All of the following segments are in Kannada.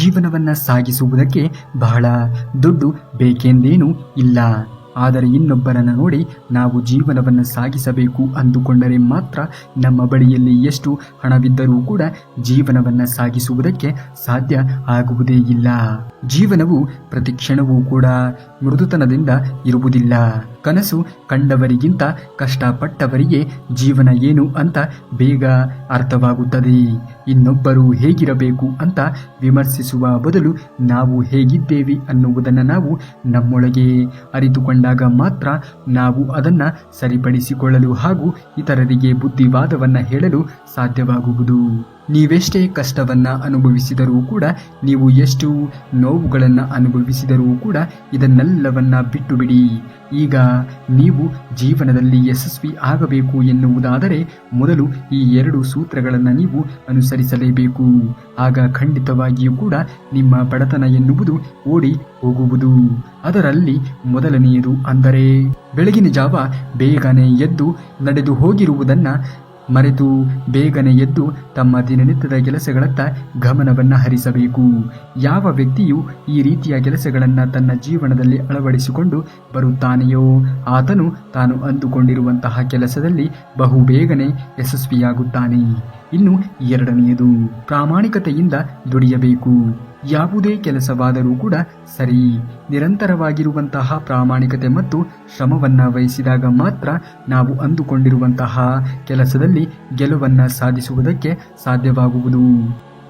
ಜೀವನವನ್ನ ಸಾಗಿಸುವುದಕ್ಕೆ ಬಹಳ ದುಡ್ಡು ಬೇಕೆಂದೇನೂ ಇಲ್ಲ. ಆದರೆ ಇನ್ನೊಬ್ಬರನ್ನು ನೋಡಿ ನಾವು ಜೀವನವನ್ನು ಸಾಗಿಸಬೇಕು ಅಂದುಕೊಂಡರೆ ಮಾತ್ರ ನಮ್ಮ ಬಳಿಯಲ್ಲಿ ಎಷ್ಟು ಹಣವಿದ್ದರೂ ಕೂಡ ಜೀವನವನ್ನು ಸಾಗಿಸುವುದಕ್ಕೆ ಸಾಧ್ಯ ಆಗುವುದೇ ಇಲ್ಲ. ಜೀವನವು ಪ್ರತಿ ಕ್ಷಣವೂ ಕೂಡ ಮೃದುತನದಿಂದ ಇರುವುದಿಲ್ಲ. ಕನಸು ಕಂಡವರಿಗಿಂತ ಕಷ್ಟಪಟ್ಟವರಿಗೆ ಜೀವನ ಏನು ಅಂತ ಬೇಗ ಅರ್ಥವಾಗುತ್ತದೆ. ಇನ್ನೊಬ್ಬರು ಹೇಗಿರಬೇಕು ಅಂತ ವಿಮರ್ಶಿಸುವ ಬದಲು ನಾವು ಹೇಗಿದ್ದೇವೆ ಅನ್ನುವುದನ್ನು ನಾವು ನಮ್ಮೊಳಗೆ ಅರಿತುಕೊಂಡಾಗ ಮಾತ್ರ ನಾವು ಅದನ್ನು ಸರಿಪಡಿಸಿಕೊಳ್ಳಲು ಹಾಗೂ ಇತರರಿಗೆ ಬುದ್ಧಿವಾದವನ್ನು ಹೇಳಲು ಸಾಧ್ಯವಾಗುವುದು. ನೀವೆಷ್ಟೇ ಕಷ್ಟವನ್ನು ಅನುಭವಿಸಿದರೂ ಕೂಡ, ನೀವು ಎಷ್ಟು ನೋವುಗಳನ್ನು ಅನುಭವಿಸಿದರೂ ಕೂಡ ಇದನ್ನೆಲ್ಲವನ್ನು ಬಿಟ್ಟು ಬಿಡಿ ಈಗ ನೀವು ಜೀವನದಲ್ಲಿ ಯಶಸ್ವಿ ಆಗಬೇಕು ಎನ್ನುವುದಾದರೆ ಮೊದಲು ಈ ಎರಡು ಸೂತ್ರಗಳನ್ನು ನೀವು ಅನುಸರಿಸಲೇಬೇಕು. ಆಗ ಖಂಡಿತವಾಗಿಯೂ ಕೂಡ ನಿಮ್ಮ ಬಡತನ ಎನ್ನುವುದು ಓಡಿ ಹೋಗುವುದು. ಅದರಲ್ಲಿ ಮೊದಲನೆಯದು ಅಂದರೆ, ಬೆಳಗಿನ ಜಾವ ಬೇಗನೆ ಎದ್ದು ನಡೆದು ಹೋಗಿರುವುದನ್ನ ಮರೆತು ಬೇಗನೆ ಎದ್ದು ತಮ್ಮ ದಿನನಿತ್ಯದ ಕೆಲಸಗಳತ್ತ ಗಮನವನ್ನು ಹರಿಸಬೇಕು. ಯಾವ ವ್ಯಕ್ತಿಯು ಈ ರೀತಿಯ ಕೆಲಸಗಳನ್ನು ತನ್ನ ಜೀವನದಲ್ಲಿ ಅಳವಡಿಸಿಕೊಂಡು ಬರುತ್ತಾನೆಯೋ, ಆತನು ತಾನು ಅಂದುಕೊಂಡಿರುವಂತಹ ಕೆಲಸದಲ್ಲಿ ಬಹು ಬೇಗನೆ ಯಶಸ್ವಿಯಾಗುತ್ತಾನೆ. ಇನ್ನು ಎರಡನೆಯದು, ಪ್ರಾಮಾಣಿಕತೆಯಿಂದ ದುಡಿಯಬೇಕು. ಯಾವುದೇ ಕೆಲಸವಾದರೂ ಕೂಡ ಸರಿ, ನಿರಂತರವಾಗಿರುವಂತಹ ಪ್ರಾಮಾಣಿಕತೆ ಮತ್ತು ಶ್ರಮವನ್ನು ವಹಿಸಿದಾಗ ಮಾತ್ರ ನಾವು ಅಂದುಕೊಂಡಿರುವಂತಹ ಕೆಲಸದಲ್ಲಿ ಗೆಲುವನ್ನು ಸಾಧಿಸುವುದಕ್ಕೆ ಸಾಧ್ಯವಾಗುವುದು.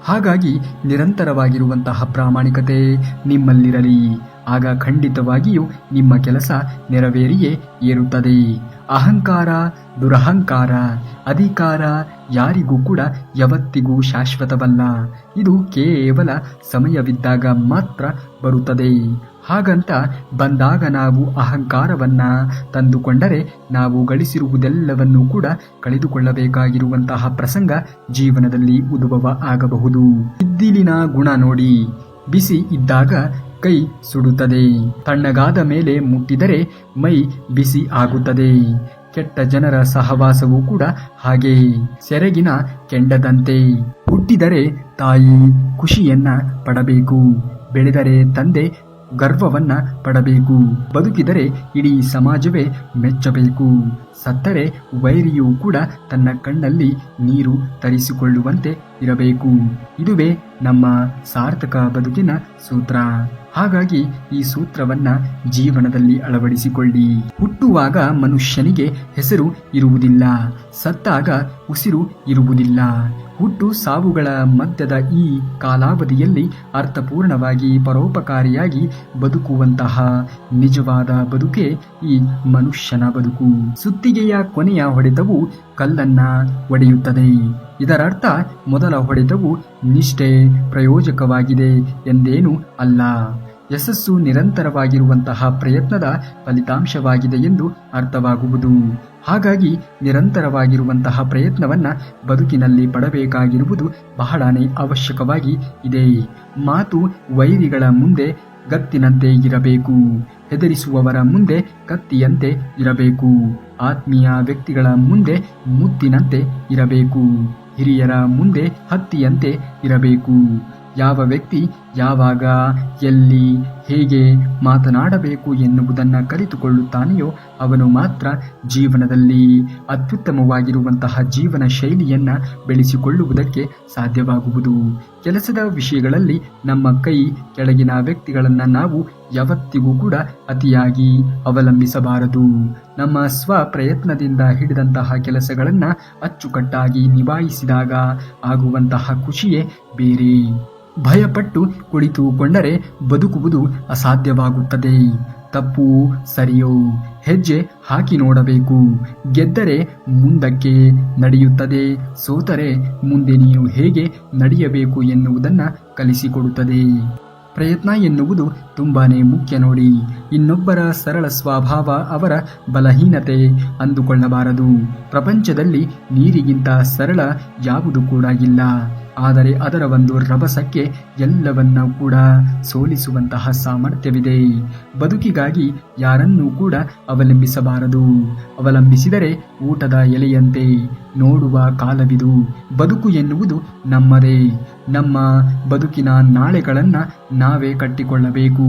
ಹಾಗಾಗಿ ನಿರಂತರವಾಗಿರುವಂತಹ ಪ್ರಾಮಾಣಿಕತೆ ನಿಮ್ಮಲ್ಲಿರಲಿ. ಆಗ ಖಂಡಿತವಾಗಿಯೂ ನಿಮ್ಮ ಕೆಲಸ ನೆರವೇರಿಯೇ ಏರುತ್ತದೆ. ಅಹಂಕಾರ, ದುರಹಂಕಾರ, ಅಧಿಕಾರ ಯಾರಿಗೂ ಕೂಡ ಯಾವತ್ತಿಗೂ ಶಾಶ್ವತವಲ್ಲ. ಇದು ಕೇವಲ ಸಮಯವಿದ್ದಾಗ ಮಾತ್ರ ಬರುತ್ತದೆ. ಹಾಗಂತ ಬಂದಾಗ ನಾವು ಅಹಂಕಾರವನ್ನು ತಂದುಕೊಂಡರೆ ನಾವು ಗಳಿಸಿರುವುದೆಲ್ಲವನ್ನೂ ಕೂಡ ಕಳೆದುಕೊಳ್ಳಬೇಕಾಗಿರುವಂತಹ ಪ್ರಸಂಗ ಜೀವನದಲ್ಲಿ ಉದ್ಭವ ಆಗಬಹುದು. ಇದ್ದಿಲಿನ ಗುಣ ನೋಡಿ. ಬಿಸಿ ಇದ್ದಾಗ ಕೈ ಸುಡುತ್ತದೆ. ತಣ್ಣಗಾದ ಮೇಲೆ ಮುಟ್ಟಿದರೆ ಮೈ ಬಿಸಿ ಆಗುತ್ತದೆ. ಕೆಟ್ಟ ಜನರ ಸಹವಾಸವೂ ಕೂಡ ಹಾಗೆ ಸೆರಗಿನ ಕೆಂಡದಂತೆ ಹುಟ್ಟಿದರೆ ತಾಯಿ ಖುಷಿಯನ್ನ ಪಡಬೇಕು. ಬೆಳೆದರೆ ತಂದೆ ಗರ್ವವನ್ನ ಪಡಬೇಕು. ಬದುಕಿದರೆ ಇಡೀ ಸಮಾಜವೇ ಮೆಚ್ಚಬೇಕು. ಸತ್ತರೆ ವೈರಿಯೂ ಕೂಡ ತನ್ನ ಕಣ್ಣಲ್ಲಿ ನೀರು ತರಿಸಿಕೊಳ್ಳುವಂತೆ ಇರಬೇಕು. ಇದುವೇ ನಮ್ಮ ಸಾರ್ಥಕ ಬದುಕಿನ ಸೂತ್ರ. ಹಾಗಾಗಿ ಈ ಸೂತ್ರವನ್ನ ಜೀವನದಲ್ಲಿ ಅಳವಡಿಸಿಕೊಳ್ಳಿ. ಹುಟ್ಟುವಾಗ ಮನುಷ್ಯನಿಗೆ ಹೆಸರು ಇರುವುದಿಲ್ಲ, ಸತ್ತಾಗ ಉಸಿರು ಇರುವುದಿಲ್ಲ. ಹುಟ್ಟು ಸಾವುಗಳ ಮಧ್ಯದ ಈ ಕಾಲಾವಧಿಯಲ್ಲಿ ಅರ್ಥಪೂರ್ಣವಾಗಿ ಪರೋಪಕಾರಿಯಾಗಿ ಬದುಕುವಂತಹ ನಿಜವಾದ ಬದುಕೆ ಈ ಮನುಷ್ಯನ ಬದುಕು. ಸುತ್ತಿಗೆಯ ಕೊನೆಯ ಹೊಡೆತವು ಕಲ್ಲನ್ನ ಒಡೆಯುತ್ತದೆ. ಇದರರ್ಥ, ಮೊದಲ ಹೊಡೆತವು ನಿಷ್ಠೆ ಪ್ರಯೋಜಕವಾಗಿದೆ ಎಂದೇನೂ ಅಲ್ಲ. ಯಶಸ್ಸು ನಿರಂತರವಾಗಿರುವಂತಹ ಪ್ರಯತ್ನದ ಫಲಿತಾಂಶವಾಗಿದೆ ಎಂದು ಅರ್ಥವಾಗುವುದು. ಹಾಗಾಗಿ ನಿರಂತರವಾಗಿರುವಂತಹ ಪ್ರಯತ್ನವನ್ನು ಬದುಕಿನಲ್ಲಿ ಪಡಬೇಕಾಗಿರುವುದು ಬಹಳನೇ ಅವಶ್ಯಕವಾಗಿ ಇದೆ. ಮಾತು ವೈರಿಗಳ ಮುಂದೆ ಗತ್ತಿನಂತೆ ಇರಬೇಕು. ಹೆದರಿಸುವವರ ಮುಂದೆ ಕತ್ತಿಯಂತೆ ಇರಬೇಕು. ಆತ್ಮೀಯ ವ್ಯಕ್ತಿಗಳ ಮುಂದೆ ಮುತ್ತಿನಂತೆ ಇರಬೇಕು. ಹಿರಿಯರ ಮುಂದೆ ಹತ್ತಿಯಂತೆ ಇರಬೇಕು. ಯಾವ ವ್ಯಕ್ತಿ ಯಾವಾಗ, ಎಲ್ಲಿ, ಹೇಗೆ ಮಾತನಾಡಬೇಕು ಎನ್ನುವುದನ್ನು ಕಲಿತುಕೊಳ್ಳುತ್ತಾನೆಯೋ ಅವನು ಮಾತ್ರ ಜೀವನದಲ್ಲಿ ಅತ್ಯುತ್ತಮವಾಗಿರುವಂತಹ ಜೀವನ ಶೈಲಿಯನ್ನು ಬೆಳೆಸಿಕೊಳ್ಳುವುದಕ್ಕೆ ಸಾಧ್ಯವಾಗುವುದು. ಕೆಲಸದ ವಿಷಯಗಳಲ್ಲಿ ನಮ್ಮ ಕೈ ಕೆಳಗಿನ ವ್ಯಕ್ತಿಗಳನ್ನು ನಾವು ಯಾವತ್ತಿಗೂ ಕೂಡ ಅತಿಯಾಗಿ ಅವಲಂಬಿಸಬಾರದು. ನಮ್ಮ ಸ್ವ ಪ್ರಯತ್ನದಿಂದ ಹಿಡಿದಂತಹ ಕೆಲಸಗಳನ್ನು ಅಚ್ಚುಕಟ್ಟಾಗಿ ನಿಭಾಯಿಸಿದಾಗ ಆಗುವಂತಹ ಖುಷಿಯೇ ಬೇರೆ. ಭಯಪಟ್ಟು ಕುಳಿತುಕೊಂಡರೆ ಬದುಕುವುದು ಅಸಾಧ್ಯವಾಗುತ್ತದೆ. ತಪ್ಪು, ಸರಿಯೋ? ಹೆಜ್ಜೆ ಹಾಕಿ ನೋಡಬೇಕು. ಗೆದ್ದರೆ ಮುಂದಕ್ಕೆ ನಡೆಯುತ್ತದೆ. ಸೋತರೆ ಮುಂದೆ ನೀವು ಹೇಗೆ ನಡೆಯಬೇಕು ಎನ್ನುವುದನ್ನು ಕಲಿಸಿಕೊಡುತ್ತದೆ. ಪ್ರಯತ್ನ ಎನ್ನುವುದು ತುಂಬಾನೇ ಮುಖ್ಯ ನೋಡಿ. ಇನ್ನೊಬ್ಬರ ಸರಳ ಸ್ವಭಾವ ಅವರ ಬಲಹೀನತೆ ಅಂದುಕೊಳ್ಳಬಾರದು. ಪ್ರಪಂಚದಲ್ಲಿ ನೀರಿಗಿಂತ ಸರಳ ಯಾವುದು ಕೂಡ ಇಲ್ಲ. ಆದರೆ ಅದರ ಒಂದು ರಭಸಕ್ಕೆ ಎಲ್ಲವನ್ನ ಕೂಡ ಸೋಲಿಸುವಂತಹ ಸಾಮರ್ಥ್ಯವಿದೆ. ಬದುಕಿಗಾಗಿ ಯಾರನ್ನೂ ಕೂಡ ಅವಲಂಬಿಸಬಾರದು. ಅವಲಂಬಿಸಿದರೆ ಊಟದ ಎಲೆಯಂತೆ ನೋಡುವ ಕಾಲವಿದು. ಬದುಕು ಎನ್ನುವುದು ನಮ್ಮದೇ. ನಮ್ಮ ಬದುಕಿನ ನಾಳೆಗಳನ್ನು ನಾವೇ ಕಟ್ಟಿಕೊಳ್ಳಬೇಕು.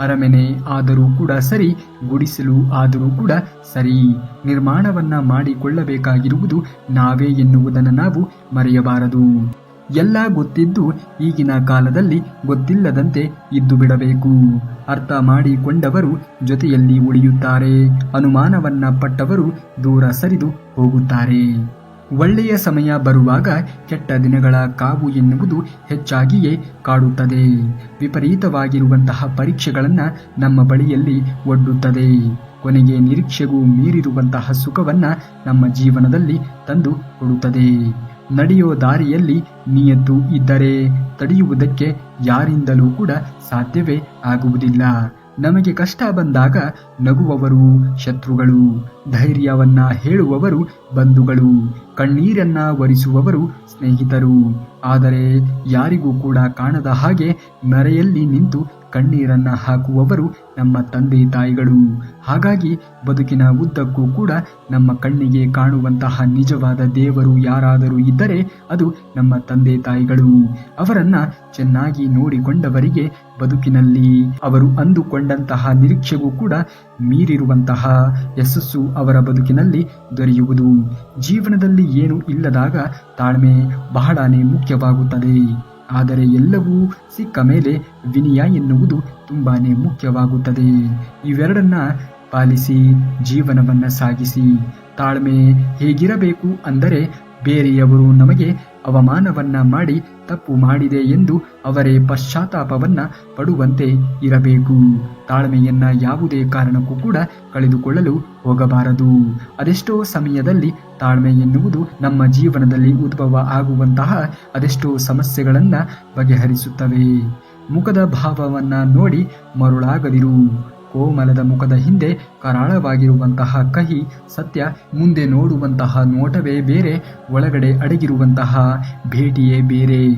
ಅರಮನೆ ಆದರೂ ಕೂಡ ಸರಿ, ಗುಡಿಸಲು ಆದರೂ ಕೂಡ ಸರಿ. ನಿರ್ಮಾಣವನ್ನು ಮಾಡಿಕೊಳ್ಳಬೇಕಾಗಿರುವುದು ನಾವೇ ಎನ್ನುವುದನ್ನು ನಾವು ಮರೆಯಬಾರದು. ಎಲ್ಲ ಗೊತ್ತಿದ್ದು ಈಗಿನ ಕಾಲದಲ್ಲಿ ಗೊತ್ತಿಲ್ಲದಂತೆ ಇದ್ದು ಬಿಡಬೇಕು. ಅರ್ಥ ಮಾಡಿಕೊಂಡವರು ಜೊತೆಯಲ್ಲಿ ಉಳಿಯುತ್ತಾರೆ. ಅನುಮಾನವನ್ನ ಪಟ್ಟವರು ದೂರ ಸರಿದು ಹೋಗುತ್ತಾರೆ. ಒಳ್ಳೆಯ ಸಮಯ ಬರುವಾಗ ಕೆಟ್ಟ ದಿನಗಳ ಕಾವು ಎನ್ನುವುದು ಹೆಚ್ಚಾಗಿಯೇ ಕಾಡುತ್ತದೆ. ವಿಪರೀತವಾಗಿರುವಂತಹ ಪರೀಕ್ಷೆಗಳನ್ನು ನಮ್ಮ ಬಳಿಯಲ್ಲಿ ಒಡ್ಡುತ್ತದೆ. ಕೊನೆಗೆ ನಿರೀಕ್ಷೆಗೂ ಮೀರಿರುವಂತಹ ಸುಖವನ್ನು ನಮ್ಮ ಜೀವನದಲ್ಲಿ ತಂದು ಕೊಡುತ್ತದೆ. ನಡೆಯೋ ದಾರಿಯಲ್ಲಿ ನಿಯತ್ತು ಇದ್ದರೆ ತಡೆಯುವುದಕ್ಕೆ ಯಾರಿಂದಲೂ ಕೂಡ ಸಾಧ್ಯವೇ ಆಗುವುದಿಲ್ಲ. ನಮಗೆ ಕಷ್ಟ ಬಂದಾಗ ನಗುವವರು ಶತ್ರುಗಳು, ಧೈರ್ಯವನ್ನ ಹೇಳುವವರು ಬಂಧುಗಳು, ಕಣ್ಣೀರನ್ನ ಒರಿಸುವವರು ಸ್ನೇಹಿತರು. ಆದರೆ ಯಾರಿಗೂ ಕೂಡ ಕಾಣದ ಹಾಗೆ ಮರೆಯಲ್ಲಿ ನಿಂತು ಕಣ್ಣೀರನ್ನ ಹಾಕುವವರು ನಮ್ಮ ತಂದೆ ತಾಯಿಗಳು. ಹಾಗಾಗಿ ಬದುಕಿನ ಉದ್ದಕ್ಕೂ ಕೂಡ ನಮ್ಮ ಕಣ್ಣಿಗೆ ಕಾಣುವಂತಹ ನಿಜವಾದ ದೇವರು ಯಾರಾದರೂ ಇದ್ದರೆ ಅದು ನಮ್ಮ ತಂದೆ ತಾಯಿಗಳು. ಅವರನ್ನು ಚೆನ್ನಾಗಿ ನೋಡಿಕೊಂಡವರಿಗೆ ಬದುಕಿನಲ್ಲಿ ಅವರು ಅಂದುಕೊಂಡಂತಹ ನಿರೀಕ್ಷೆಗೂ ಕೂಡ ಮೀರಿರುವಂತಹ ಯಶಸ್ಸು ಅವರ ಬದುಕಿನಲ್ಲಿ ದೊರೆಯುವುದು. ಜೀವನದಲ್ಲಿ ಏನು ಇಲ್ಲದಾಗ ತಾಳ್ಮೆ ಬಹಳನೇ ಮುಖ್ಯವಾಗುತ್ತದೆ. ಆದರೆ ಎಲ್ಲವೂ ಸಿಕ್ಕ ಮೇಲೆ ವಿನಯ ಎನ್ನುವುದು ತುಂಬಾ ಮುಖ್ಯವಾಗುತ್ತದೆ. ಇವೆರಡನ್ನ ಪಾಲಿಸಿ, ಜೀವನವನ್ನ ಸಾಗಿಸಿ. ತಾಳ್ಮೆ ಹೇಗಿರಬೇಕು ಅಂದರೆ ಬೇರೆಯವರು ನಮಗೆ ಅವಮಾನವನ್ನ ಮಾಡಿ ತಪ್ಪು ಮಾಡಿದೆ ಎಂದು ಅವರೇ ಪಶ್ಚಾತ್ತಾಪವನ್ನ ಪಡುವಂತೆ ಇರಬೇಕು. ತಾಳ್ಮೆಯನ್ನ ಯಾವುದೇ ಕಾರಣಕ್ಕೂ ಕೂಡ ಕಳೆದುಕೊಳ್ಳಲು ಹೋಗಬಾರದು. ಅದೆಷ್ಟೋ ಸಮಯದಲ್ಲಿ ತಾಳ್ಮೆ ಎನ್ನುವುದು ನಮ್ಮ ಜೀವನದಲ್ಲಿ ಉದ್ಭವ ಆಗುವಂತಹ ಅದೆಷ್ಟೋ ಸಮಸ್ಯೆಗಳನ್ನ ಬಗೆಹರಿಸುತ್ತವೆ. ಮುಖದ ಭಾವವನ್ನ ನೋಡಿ ಮರುಳಾಗದಿರು. ಕೋಮಲದ ಮುಖದ ಹಿಂದೆ ಕರಾಳವಾಗಿರುವಂತಹ ಕಹಿ ಸತ್ಯ, ಮುಂದೆ ನೋಡುವಂತಹ ನೋಟವೇ ಬೇರೆ, ಒಳಗಡೆ ಅಡಗಿರುವಂತಹ ಭೇಟಿಯೇ ಬೇರೆ.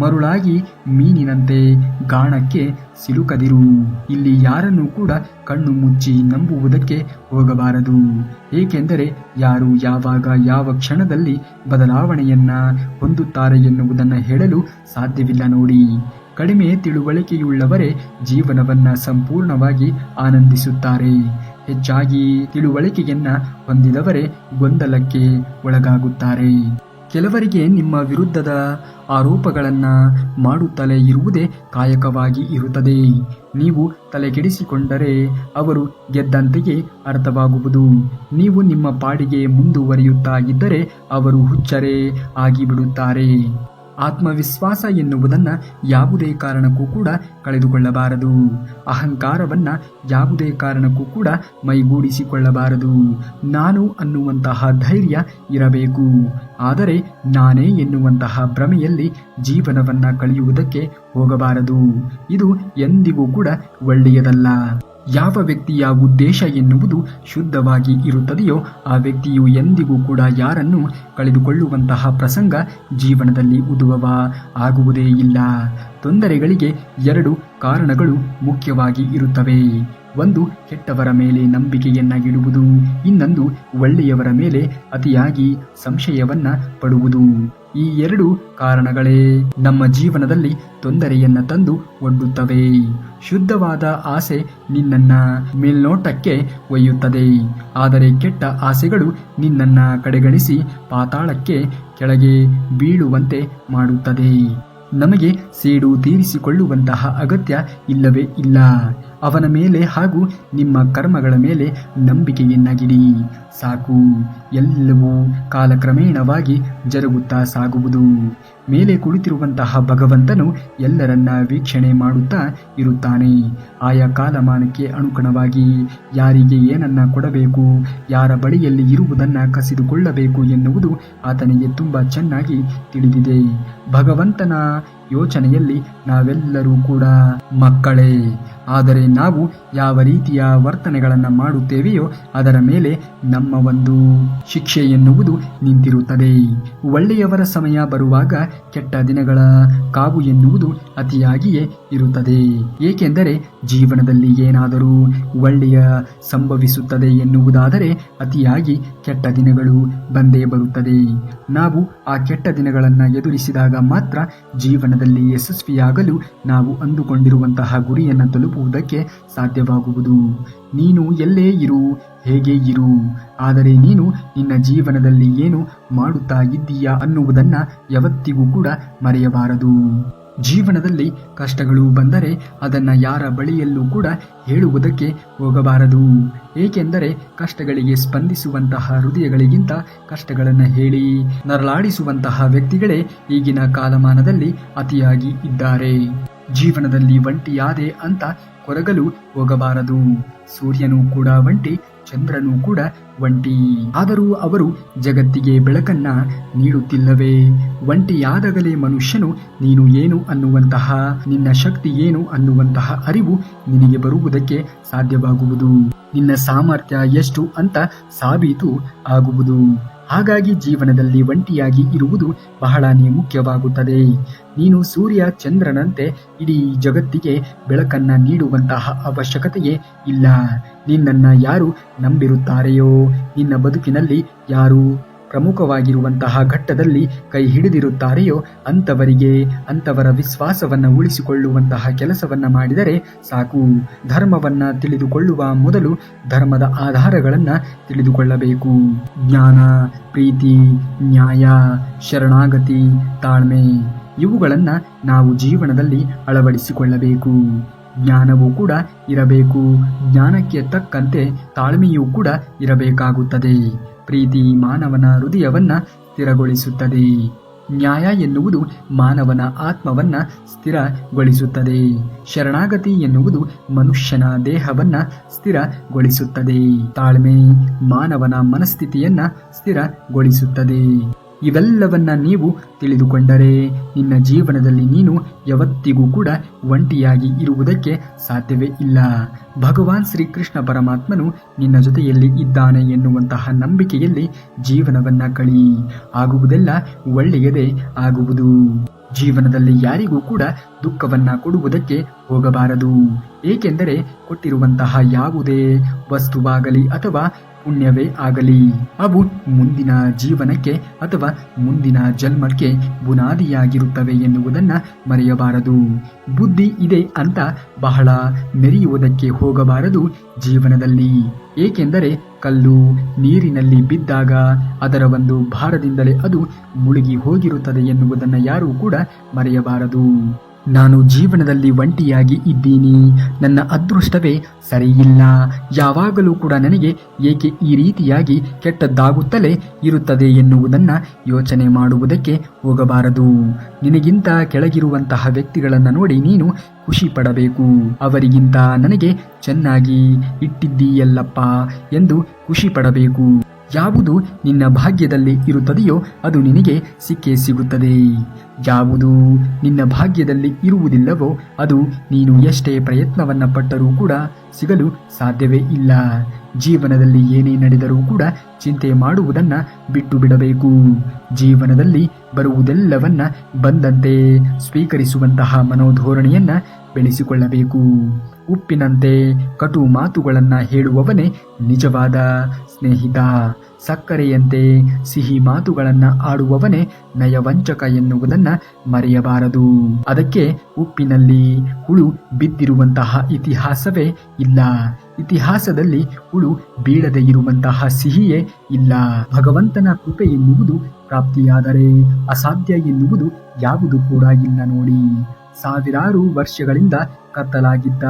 ಮರುಳಾಗಿ ಮೀನಿನಂತೆ ಗಾಣಕ್ಕೆ ಸಿಲುಕದಿರು. ಇಲ್ಲಿ ಯಾರನ್ನೂ ಕೂಡ ಕಣ್ಣು ಮುಚ್ಚಿ ನಂಬುವುದಕ್ಕೆ ಹೋಗಬಾರದು. ಏಕೆಂದರೆ ಯಾರು ಯಾವಾಗ ಯಾವ ಕ್ಷಣದಲ್ಲಿ ಬದಲಾವಣೆಯನ್ನ ಹೊಂದುತ್ತಾರೆ ಎನ್ನುವುದನ್ನು ಹೇಳಲು ಸಾಧ್ಯವಿಲ್ಲ ನೋಡಿ. ಕಡಿಮೆ ತಿಳುವಳಿಕೆಯುಳ್ಳವರೇ ಜೀವನವನ್ನ ಸಂಪೂರ್ಣವಾಗಿ ಆನಂದಿಸುತ್ತಾರೆ. ಹೆಚ್ಚಾಗಿ ತಿಳುವಳಿಕೆಯನ್ನ ಹೊಂದಿದವರೇ ಗೊಂದಲಕ್ಕೆ ಒಳಗಾಗುತ್ತಾರೆ. ಕೆಲವರಿಗೆ ನಿಮ್ಮ ವಿರುದ್ಧದ ಆರೋಪಗಳನ್ನ ಮಾಡುತ್ತಲೇ ಇರುವುದೇ ಕಾಯಕವಾಗಿ ಇರುತ್ತದೆ. ನೀವು ತಲೆಗೆಡಿಸಿಕೊಂಡರೆ ಅವರು ಗೆದ್ದಂತೆಯೇ ಅರ್ಥವಾಗುವುದು. ನೀವು ನಿಮ್ಮ ಪಾಡಿಗೆ ಮುಂದುವರಿಯುತ್ತಾ ಇದ್ದರೆ ಅವರು ಹುಚ್ಚರೇ ಆಗಿಬಿಡುತ್ತಾರೆ. ಆತ್ಮವಿಶ್ವಾಸ ಎನ್ನುವುದನ್ನು ಯಾವುದೇ ಕಾರಣಕ್ಕೂ ಕೂಡ ಕಳೆದುಕೊಳ್ಳಬಾರದು. ಅಹಂಕಾರವನ್ನು ಯಾವುದೇ ಕಾರಣಕ್ಕೂ ಕೂಡ ಮೈಗೂಡಿಸಿಕೊಳ್ಳಬಾರದು. ನಾನು ಅನ್ನುವಂತಹ ಧೈರ್ಯ ಇರಬೇಕು. ಆದರೆ ನಾನೇ ಎನ್ನುವಂತಹ ಭ್ರಮೆಯಲ್ಲಿ ಜೀವನವನ್ನು ಕಳೆಯುವುದಕ್ಕೆ ಹೋಗಬಾರದು. ಇದು ಎಂದಿಗೂ ಕೂಡ ಒಳ್ಳೆಯದಲ್ಲ. ಯಾವ ವ್ಯಕ್ತಿಯ ಉದ್ದೇಶ ಎನ್ನುವುದು ಶುದ್ಧವಾಗಿ ಇರುತ್ತದೆಯೋ ಆ ವ್ಯಕ್ತಿಯು ಎಂದಿಗೂ ಕೂಡ ಯಾರನ್ನು ಕಳೆದುಕೊಳ್ಳುವಂತಹ ಪ್ರಸಂಗ ಜೀವನದಲ್ಲಿ ಉದುವವ ಆಗುವುದೇ ಇಲ್ಲ. ತೊಂದರೆಗಳಿಗೆ ಎರಡು ಕಾರಣಗಳು ಮುಖ್ಯವಾಗಿ ಇರುತ್ತವೆ. ಒಂದು, ಕೆಟ್ಟವರ ಮೇಲೆ ನಂಬಿಕೆಯನ್ನ ಇಡುವುದು. ಇನ್ನೊಂದು, ಒಳ್ಳೆಯವರ ಮೇಲೆ ಅತಿಯಾಗಿ ಸಂಶಯವನ್ನ ಪಡುವುದು. ಈ ಎರಡು ಕಾರಣಗಳೇ. ನಮ್ಮ ಜೀವನದಲ್ಲಿ ತೊಂದರೆಯನ್ನ ತಂದು ಒಡ್ಡುತ್ತವೆ. ಶುದ್ಧವಾದ ಆಸೆ ನಿನ್ನನ್ನ ಮೇಲ್ನೋಟಕ್ಕೆ ಒಯ್ಯುತ್ತದೆ. ಆದರೆ ಕೆಟ್ಟ ಆಸೆಗಳು ನಿನ್ನನ್ನ ಕಡೆಗಣಿಸಿ ಪಾತಾಳಕ್ಕೆ ಕೆಳಗೆ ಬೀಳುವಂತೆ ಮಾಡುತ್ತದೆ. ನಮಗೆ ಸೇಡು ತೀರಿಸಿಕೊಳ್ಳುವಂತಹ ಅಗತ್ಯ ಇಲ್ಲವೇ ಇಲ್ಲ. ಅವನ ಮೇಲೆ ಹಾಗೂ ನಿಮ್ಮ ಕರ್ಮಗಳ ಮೇಲೆ ನಂಬಿಕೆಯನ್ನಾಗಿಡಿ ಸಾಕು. ಎಲ್ಲವೂ ಕಾಲಕ್ರಮೇಣವಾಗಿ ಜರುಗುತ್ತಾ ಸಾಗುವುದು. ಮೇಲೆ ಕುಳಿತಿರುವಂತಹ ಭಗವಂತನು ಎಲ್ಲರನ್ನ ವೀಕ್ಷಣೆ ಮಾಡುತ್ತಾ ಇರುತ್ತಾನೆ. ಆಯಾ ಕಾಲಮಾನಕ್ಕೆ ಅನುಗುಣವಾಗಿ ಯಾರಿಗೆ ಏನನ್ನ ಕೊಡಬೇಕು, ಯಾರ ಬಳಿಯಲ್ಲಿ ಇರುವುದನ್ನ ಕಸಿದುಕೊಳ್ಳಬೇಕು ಎನ್ನುವುದು ಆತನಿಗೆ ತುಂಬ ಚೆನ್ನಾಗಿ ತಿಳಿದಿದೆ. ಭಗವಂತನ ಯೋಚನೆಯಲ್ಲಿ ನಾವೆಲ್ಲರೂ ಕೂಡ ಮಕ್ಕಳೇ. ಆದರೆ ನಾವು ಯಾವ ರೀತಿಯ ವರ್ತನೆಗಳನ್ನು ಮಾಡುತ್ತೇವೆಯೋ ಅದರ ಮೇಲೆ ನಮ್ಮ ಒಂದು ಶಿಕ್ಷೆ ಎನ್ನುವುದು ನಿಂತಿರುತ್ತದೆ. ಒಳ್ಳೆಯವರ ಸಮಯ ಬರುವಾಗ ಕೆಟ್ಟ ದಿನಗಳ ಕಾವು ಎನ್ನುವುದು ಅತಿಯಾಗಿಯೇ ಇರುತ್ತದೆ. ಏಕೆಂದರೆ ಜೀವನದಲ್ಲಿ ಏನಾದರೂ ಒಳ್ಳೆಯ ಸಂಭವಿಸುತ್ತದೆ ಎನ್ನುವುದಾದರೆ ಅತಿಯಾಗಿ ಕೆಟ್ಟ ದಿನಗಳು ಬಂದೇ ಬರುತ್ತದೆ. ನಾವು ಆ ಕೆಟ್ಟ ದಿನಗಳನ್ನು ಎದುರಿಸಿದಾಗ ಮಾತ್ರ ಜೀವನದಲ್ಲಿ ಯಶಸ್ವಿಯಾಗಲು ನಾವು ಅಂದುಕೊಂಡಿರುವಂತಹ ಗುರಿಯನ್ನು ತಲುಪುವುದಕ್ಕೆ ಸಾಧ್ಯವಾಗುವುದು. ನೀನು ಎಲ್ಲೇ ಇರು, ಹೇಗೆ ಇರು? ಆದರೆ ನೀನು ನಿನ್ನ ಜೀವನದಲ್ಲಿ ಏನು ಮಾಡುತ್ತಾ ಇದ್ದೀಯಾ ಅನ್ನುವುದನ್ನು ಯಾವತ್ತಿಗೂ ಕೂಡ ಮರೆಯಬಾರದು. ಜೀವನದಲ್ಲಿ ಕಷ್ಟಗಳು ಬಂದರೆ ಅದನ್ನ ಯಾರ ಬಳಿಯಲ್ಲೂ ಕೂಡ ಹೇಳುವುದಕ್ಕೆ ಹೋಗಬಾರದು. ಏಕೆಂದರೆ ಕಷ್ಟಗಳಿಗೆ ಸ್ಪಂದಿಸುವಂತಹ ಹೃದಯಗಳಿಗಿಂತ ಕಷ್ಟಗಳನ್ನು ಹೇಳಿ, ನರಳಾಡಿಸುವಂತಹ ವ್ಯಕ್ತಿಗಳೇ ಈಗಿನ ಕಾಲಮಾನದಲ್ಲಿ ಅತಿಯಾಗಿ ಇದ್ದಾರೆ. ಜೀವನದಲ್ಲಿ ಒಂಟಿಯಾದೆ ಅಂತ ಕೊರಗಲು ಹೋಗಬಾರದು. ಸೂರ್ಯನು ಕೂಡ ಒಂಟಿ, ಚಂದ್ರನು ಕೂಡ ಒಂಟಿ. ಆದರೂ ಅವರು ಜಗತ್ತಿಗೆ ಬೆಳಕನ್ನ ನೀಡುತ್ತಿಲ್ಲವೇ? ಒಂಟಿಯಾದಾಗಲೇ ಮನುಷ್ಯನು ನೀನು ಏನು ಅನ್ನುವಂತಹ, ನಿನ್ನ ಶಕ್ತಿ ಏನು ಅನ್ನುವಂತಹ ಅರಿವು ನಿನಗೆ ಬರುವುದಕ್ಕೆ ಸಾಧ್ಯವಾಗುವುದು. ನಿನ್ನ ಸಾಮರ್ಥ್ಯ ಎಷ್ಟು ಅಂತ ಸಾಬೀತು ಆಗುವುದು. ಹಾಗಾಗಿ ಜೀವನದಲ್ಲಿ ಒಂಟಿಯಾಗಿ ಇರುವುದು ಬಹಳನೇ ಮುಖ್ಯವಾಗುತ್ತದೆ. ನೀನು ಸೂರ್ಯ ಚಂದ್ರನಂತೆ ಇಡೀ ಜಗತ್ತಿಗೆ ಬೆಳಕನ್ನ ನೀಡುವಂತಹ ಅವಶ್ಯಕತೆಯೇ ಇಲ್ಲ. ನಿನ್ನನ್ನು ಯಾರು ನಂಬಿರುತ್ತಾರೆಯೋ? ನಿನ್ನ ಬದುಕಿನಲ್ಲಿ ಯಾರು ಪ್ರಮುಖವಾಗಿರುವಂತಹ ಘಟ್ಟದಲ್ಲಿ ಕೈ ಹಿಡಿದಿರುತ್ತಾರೆಯೋ ಅಂತವರಿಗೆ, ಅಂತವರ ವಿಶ್ವಾಸವನ್ನು ಉಳಿಸಿಕೊಳ್ಳುವಂತಹ ಕೆಲಸವನ್ನು ಮಾಡಿದರೆ ಸಾಕು. ಧರ್ಮವನ್ನು ತಿಳಿದುಕೊಳ್ಳುವ ಮೊದಲು ಧರ್ಮದ ಆಧಾರಗಳನ್ನು ತಿಳಿದುಕೊಳ್ಳಬೇಕು. ಜ್ಞಾನ, ಪ್ರೀತಿ, ನ್ಯಾಯ, ಶರಣಾಗತಿ, ತಾಳ್ಮೆ ಇವುಗಳನ್ನು ನಾವು ಜೀವನದಲ್ಲಿ ಅಳವಡಿಸಿಕೊಳ್ಳಬೇಕು. ಜ್ಞಾನವೂ ಕೂಡ ಇರಬೇಕು. ಜ್ಞಾನಕ್ಕೆ ತಕ್ಕಂತೆ ತಾಳ್ಮೆಯೂ ಕೂಡ ಇರಬೇಕಾಗುತ್ತದೆ. ಪ್ರೀತಿ ಮಾನವನ ಹೃದಯವನ್ನ ಸ್ಥಿರಗೊಳಿಸುತ್ತದೆ. ನ್ಯಾಯ ಎನ್ನುವುದು ಮಾನವನ ಆತ್ಮವನ್ನ ಸ್ಥಿರಗೊಳಿಸುತ್ತದೆ. ಶರಣಾಗತಿ ಎನ್ನುವುದು ಮನುಷ್ಯನ ದೇಹವನ್ನ ಸ್ಥಿರಗೊಳಿಸುತ್ತದೆ. ತಾಳ್ಮೆ ಮಾನವನ ಮನಸ್ಥಿತಿಯನ್ನ ಸ್ಥಿರಗೊಳಿಸುತ್ತದೆ. ಇವೆಲ್ಲವನ್ನ ನೀವು ತಿಳಿದುಕೊಂಡರೆ ನಿನ್ನ ಜೀವನದಲ್ಲಿ ನೀನು ಯಾವತ್ತಿಗೂ ಕೂಡ ಒಂಟಿಯಾಗಿ ಇರುವುದಕ್ಕೆ ಸಾಧ್ಯವೇ ಇಲ್ಲ. ಭಗವಾನ್ ಶ್ರೀಕೃಷ್ಣ ಪರಮಾತ್ಮನು ನಿನ್ನ ಜೊತೆಯಲ್ಲಿ ಇದ್ದಾನೆ ಎನ್ನುವಂತಹ ನಂಬಿಕೆಯಲ್ಲಿ ಜೀವನವನ್ನ ಕಳಿ. ಆಗುವುದೆಲ್ಲ ಒಳ್ಳೆಯದೇ ಆಗುವುದು. ಜೀವನದಲ್ಲಿ ಯಾರಿಗೂ ಕೂಡ ದುಃಖವನ್ನ ಕೊಡುವುದಕ್ಕೆ ಹೋಗಬಾರದು. ಏಕೆಂದರೆ ಕೊಟ್ಟಿರುವಂತಹ ಯಾವುದೇ ವಸ್ತುವಾಗಲಿ ಅಥವಾ ಪುಣ್ಯವೇ ಆಗಲಿ. ಅವು ಮುಂದಿನ ಜೀವನಕ್ಕೆ ಅಥವಾ ಮುಂದಿನ ಜನ್ಮಕ್ಕೆ ಬುನಾದಿಯಾಗಿರುತ್ತವೆ ಎನ್ನುವುದನ್ನು ಮರೆಯಬಾರದು. ಬುದ್ಧಿ ಇದೆ ಅಂತ ಬಹಳ ಮೆರೆಯುವುದಕ್ಕೆ ಹೋಗಬಾರದು ಜೀವನದಲ್ಲಿ. ಏಕೆಂದರೆ ಕಲ್ಲು ನೀರಿನಲ್ಲಿ ಬಿದ್ದಾಗ ಅದರ ಒಂದು ಭಾರದಿಂದಲೇ ಅದು ಮುಳುಗಿ ಹೋಗಿರುತ್ತದೆ ಎನ್ನುವುದನ್ನು ಯಾರೂ ಕೂಡ ಮರೆಯಬಾರದು. ನಾನು ಜೀವನದಲ್ಲಿ ಒಂಟಿಯಾಗಿ ಇದ್ದೀನಿ. ನನ್ನ ಅದೃಷ್ಟವೇ ಸರಿಯಿಲ್ಲ. ಯಾವಾಗಲೂ ಕೂಡ ನನಗೆ ಏಕೆ ಈ ರೀತಿಯಾಗಿ ಕೆಟ್ಟದ್ದಾಗುತ್ತಲೇ ಇರುತ್ತದೆ ಎನ್ನುವುದನ್ನು ಯೋಚನೆ ಮಾಡುವುದಕ್ಕೆ ಹೋಗಬಾರದು. ನಿನಗಿಂತ ಕೆಳಗಿರುವಂತಹ ವ್ಯಕ್ತಿಗಳನ್ನು ನೋಡಿ ನೀನು ಖುಷಿ ಪಡಬೇಕು ಅವರಿಗಿಂತ ನನಗೆ ಚೆನ್ನಾಗಿ ಇಟ್ಟಿದ್ದೀಯಲ್ಲಪ್ಪ ಎಂದು ಖುಷಿ ಪಡಬೇಕು ಯಾವುದು ನಿನ್ನ ಭಾಗ್ಯದಲ್ಲಿ ಇರುತ್ತದೆಯೋ ಅದು ನಿನಗೆ ಸಿಕ್ಕೇ ಸಿಗುತ್ತದೆ. ಯಾವುದು ನಿನ್ನ ಭಾಗ್ಯದಲ್ಲಿ ಇರುವುದಿಲ್ಲವೋ ಅದು ನೀನು ಎಷ್ಟೇ ಪ್ರಯತ್ನವನ್ನು ಪಟ್ಟರೂ ಕೂಡ ಸಿಗಲು ಸಾಧ್ಯವೇ ಇಲ್ಲ. ಜೀವನದಲ್ಲಿ ಏನೇ ನಡೆದರೂ ಕೂಡ ಚಿಂತೆ ಮಾಡುವುದನ್ನು ಬಿಟ್ಟು ಬಿಡಬೇಕು. ಜೀವನದಲ್ಲಿ ಬರುವುದೆಲ್ಲವನ್ನ ಬಂದಂತೆ ಸ್ವೀಕರಿಸುವಂತಹ ಮನೋಧೋರಣೆಯನ್ನು ಬೆಳೆಸಿಕೊಳ್ಳಬೇಕು. ಉಪ್ಪಿನಂತೆ ಕಟು ಮಾತುಗಳನ್ನು ಹೇಳುವವನೇ ನಿಜವಾದ ಸ್ನೇಹಿತ, ಸಕ್ಕರೆಯಂತೆ ಸಿಹಿ ಮಾತುಗಳನ್ನ ಆಡುವವನೇ ನಯವಂಚಕ ಎನ್ನುವುದನ್ನ ಮರೆಯಬಾರದು. ಅದಕ್ಕೆ ಉಪ್ಪಿನಲ್ಲಿ ಹುಳು ಬಿದ್ದಿರುವಂತಹ ಇತಿಹಾಸವೇ ಇಲ್ಲ. ಇತಿಹಾಸದಲ್ಲಿ ಹುಳು ಬೀಳದೆ ಇರುವಂತಹ ಸಿಹಿಯೇ ಇಲ್ಲ. ಭಗವಂತನ ಕೃಪೆ ಎನ್ನುವುದು ಪ್ರಾಪ್ತಿಯಾದರೆ ಅಸಾಧ್ಯ ಎನ್ನುವುದು ಯಾವುದು ಕೂಡ ಇಲ್ಲ ನೋಡಿ. ಸಾವಿರಾರು ವರ್ಷಗಳಿಂದ ಕತ್ತಲಾಗಿದ್ದ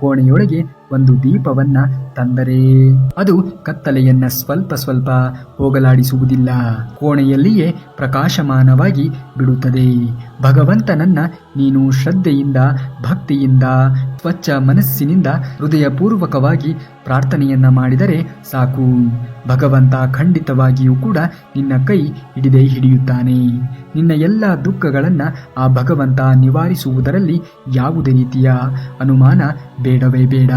ಕೋಣೆಯೊಳಗೆ ಒಂದು ದೀಪವನ್ನ ತಂದರೆ. ಅದು ಕತ್ತಲೆಯನ್ನ ಸ್ವಲ್ಪ ಸ್ವಲ್ಪ ಹೋಗಲಾಡಿಸುವುದಿಲ್ಲ. ಕೋಣೆಯಲ್ಲಿಯೇ ಪ್ರಕಾಶಮಾನವಾಗಿ ಬಿಡುತ್ತದೆ. ಭಗವಂತನನ್ನ ನೀನು ಶ್ರದ್ಧೆಯಿಂದ, ಭಕ್ತಿಯಿಂದ ಸ್ವಚ್ಛ ಮನಸ್ಸಿನಿಂದ ಹೃದಯಪೂರ್ವಕವಾಗಿ ಪ್ರಾರ್ಥನೆಯನ್ನ ಮಾಡಿದರೆ ಸಾಕು. ಭಗವಂತ ಖಂಡಿತವಾಗಿಯೂ ಕೂಡ ನಿನ್ನ ಕೈ ಹಿಡಿದೇ ಹಿಡಿಯುತ್ತಾನೆ. ನಿನ್ನ ಎಲ್ಲ ದುಃಖಗಳನ್ನ ಆ ಭಗವಂತ ನಿವಾರಿಸುವುದರಲ್ಲಿ ಯಾವುದೇ ರೀತಿಯ ಅನುಮಾನ ಬೇಡವೇ ಬೇಡ.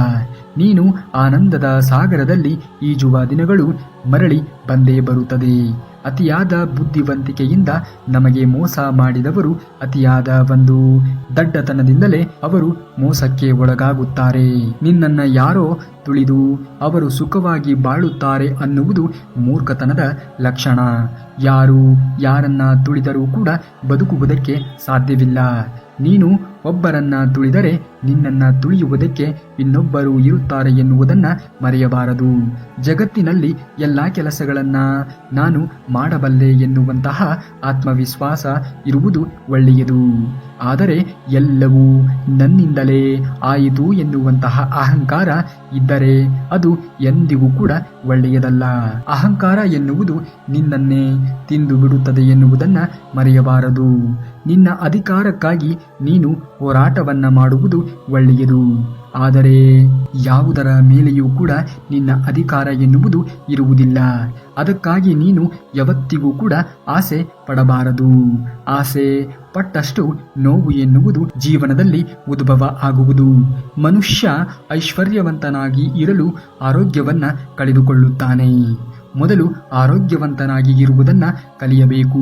ನೀನು ಆನಂದದ ಸಾಗರದಲ್ಲಿ ಈಜುವ ದಿನಗಳು ಮರಳಿ ಬಂದೇ ಬರುತ್ತದೆ. ಅತಿಯಾದ ಬುದ್ಧಿವಂತಿಕೆಯಿಂದ ನಮಗೆ ಮೋಸ ಮಾಡಿದವರು ಅತಿಯಾದ ಒಂದು ದಡ್ಡತನದಿಂದಲೇ ಅವರು ಮೋಸಕ್ಕೆ ಒಳಗಾಗುತ್ತಾರೆ. ನಿನ್ನನ್ನು ಯಾರೋ ತುಳಿದು ಅವರು ಸುಖವಾಗಿ ಬಾಳುತ್ತಾರೆ ಅನ್ನುವುದು ಮೂರ್ಖತನದ ಲಕ್ಷಣ. ಯಾರು ಯಾರನ್ನ ತುಳಿದರೂ ಕೂಡ ಬದುಕುವುದಕ್ಕೆ ಸಾಧ್ಯವಿಲ್ಲ. ನೀನು ಒಬ್ಬರನ್ನ ತುಳಿದರೆ ನಿನ್ನನ್ನ ತುಳಿಯುವುದಕ್ಕೆ ಇನ್ನೊಬ್ಬರು ಇರುತ್ತಾರೆ ಎನ್ನುವುದನ್ನು ಮರೆಯಬಾರದು. ಜಗತ್ತಿನಲ್ಲಿ ಎಲ್ಲ ಕೆಲಸಗಳನ್ನು ನಾನು ಮಾಡಬಲ್ಲೆ ಎನ್ನುವಂತಹ ಆತ್ಮವಿಶ್ವಾಸ ಇರುವುದು ಒಳ್ಳೆಯದು. ಆದರೆ ಎಲ್ಲವೂ ನನ್ನಿಂದಲೇ ಆಯಿತು ಎನ್ನುವಂತಹ ಅಹಂಕಾರ ಇದ್ದರೆ ಅದು ಎಂದಿಗೂ ಕೂಡ ಒಳ್ಳೆಯದಲ್ಲ. ಅಹಂಕಾರ ಎನ್ನುವುದು ನಿನ್ನನ್ನೇ ತಿಂದು ಬಿಡುತ್ತದೆ ಎನ್ನುವುದನ್ನು ಮರೆಯಬಾರದು. ನಿನ್ನ ಅಧಿಕಾರಕ್ಕಾಗಿ ನೀನು ಹೋರಾಟವನ್ನು ಮಾಡುವುದು ಒಳ್ಳೆಯದು. ಆದರೆ ಯಾವುದರ ಮೇಲೆಯೂ ಕೂಡ ನಿನ್ನ ಅಧಿಕಾರ ಎನ್ನುವುದು ಇರುವುದಿಲ್ಲ. ಅದಕ್ಕಾಗಿ ನೀನು ಯಾವತ್ತಿಗೂ ಕೂಡ ಆಸೆ ಪಡಬಾರದು. ಆಸೆ ಪಟ್ಟಷ್ಟು ನೋವು ಎನ್ನುವುದು ಜೀವನದಲ್ಲಿ ಉದ್ಭವ ಆಗುವುದು. ಮನುಷ್ಯ ಐಶ್ವರ್ಯವಂತನಾಗಿ ಇರಲು ಆರೋಗ್ಯವನ್ನ ಕಳೆದುಕೊಳ್ಳುತ್ತಾನೆ. ಮೊದಲು ಆರೋಗ್ಯವಂತನಾಗಿ ಇರುವುದನ್ನು ಕಲಿಯಬೇಕು.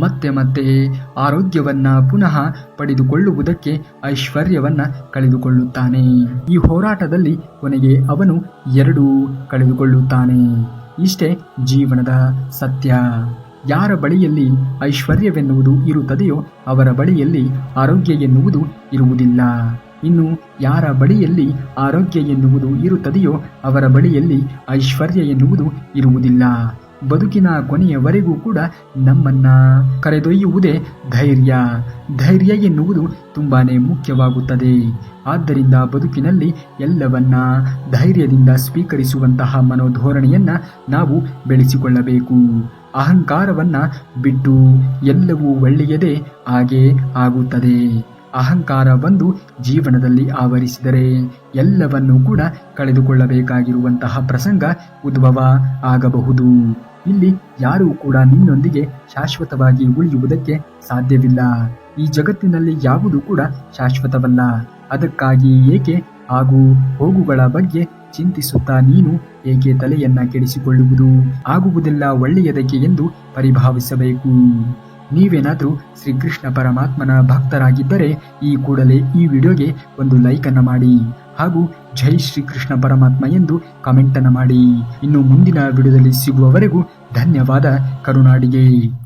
ಮತ್ತೆ ಮತ್ತೆ ಆರೋಗ್ಯವನ್ನು ಪುನಃ ಪಡೆದುಕೊಳ್ಳುವುದಕ್ಕೆ ಐಶ್ವರ್ಯವನ್ನು ಕಳೆದುಕೊಳ್ಳುತ್ತಾನೆ. ಈ ಹೋರಾಟದಲ್ಲಿ ಕೊನೆಗೆ ಅವನು ಎರಡೂ ಕಳೆದುಕೊಳ್ಳುತ್ತಾನೆ. ಇಷ್ಟೇ ಜೀವನದ ಸತ್ಯ. ಯಾರ ಬಳಿಯಲ್ಲಿ ಐಶ್ವರ್ಯವೆನ್ನುವುದು ಇರುತ್ತದೆಯೋ ಅವರ ಬಳಿಯಲ್ಲಿ ಆರೋಗ್ಯ ಎನ್ನುವುದು ಇರುವುದಿಲ್ಲ. ಇನ್ನು ಯಾರ ಬಳಿಯಲ್ಲಿ ಆರೋಗ್ಯ ಎನ್ನುವುದು ಇರುತ್ತದೆಯೋ ಅವರ ಬಳಿಯಲ್ಲಿ ಐಶ್ವರ್ಯ ಎನ್ನುವುದು ಇರುವುದಿಲ್ಲ. ಬದುಕಿನ ಕೊನೆಯವರೆಗೂ ಕೂಡ ನಮ್ಮನ್ನ ಕರೆದೊಯ್ಯುವುದೇ ಧೈರ್ಯ. ಧೈರ್ಯ ಎನ್ನುವುದು ತುಂಬಾ ಮುಖ್ಯವಾಗುತ್ತದೆ. ಆದ್ದರಿಂದ ಬದುಕಿನಲ್ಲಿ ಎಲ್ಲವನ್ನ ಧೈರ್ಯದಿಂದ ಸ್ವೀಕರಿಸುವಂತಹ ಮನೋಧೋರಣೆಯನ್ನ ನಾವು ಬೆಳೆಸಿಕೊಳ್ಳಬೇಕು. ಅಹಂಕಾರವನ್ನ ಬಿಟ್ಟು ಎಲ್ಲವೂ ಒಳ್ಳೆಯದೇ ಹಾಗೆ ಆಗುತ್ತದೆ. ಅಹಂಕಾರ ಬಂದು ಜೀವನದಲ್ಲಿ ಆವರಿಸಿದರೆ ಎಲ್ಲವನ್ನೂ ಕೂಡ ಕಳೆದುಕೊಳ್ಳಬೇಕಾಗಿರುವಂತಹ ಪ್ರಸಂಗ ಉದ್ಭವ ಆಗಬಹುದು. ಇಲ್ಲಿ ಯಾರೂ ಕೂಡ ನಿನ್ನೊಂದಿಗೆ ಶಾಶ್ವತವಾಗಿ ಉಳಿಯುವುದಕ್ಕೆ ಸಾಧ್ಯವಿಲ್ಲ. ಈ ಜಗತ್ತಿನಲ್ಲಿ ಯಾವುದು ಕೂಡ ಶಾಶ್ವತವಲ್ಲ. ಅದಕ್ಕಾಗಿ ಏಕೆ ಹಾಗೂ ಹೋಗುಗಳ ಬಗ್ಗೆ ಚಿಂತಿಸುತ್ತಾ ನೀನು ಏಕೆ ತಲೆಯನ್ನ ಕೆಡಿಸಿಕೊಳ್ಳುವುದು? ಆಗುವುದೆಲ್ಲ ಒಳ್ಳೆಯದಕ್ಕೆ ಎಂದು ಪರಿಭಾವಿಸಬೇಕು. ನೀವೇನಾದರೂ ಶ್ರೀಕೃಷ್ಣ ಪರಮಾತ್ಮನ ಭಕ್ತರಾಗಿದ್ದರೆ ಈ ಕೂಡಲೇ ಈ ವಿಡಿಯೋಗೆ ಒಂದು ಲೈಕನ್ನು ಮಾಡಿ ಹಾಗೂ ಜೈ ಶ್ರೀಕೃಷ್ಣ ಪರಮಾತ್ಮ ಎಂದು ಕಾಮೆಂಟ್ ಅನ್ನ ಮಾಡಿ. ಇನ್ನು ಮುಂದಿನ ವಿಡಿಯೋದಲ್ಲಿ ಸಿಗುವವರೆಗೂ ಧನ್ಯವಾದ. ಕರುನಾಡಿಗೆ.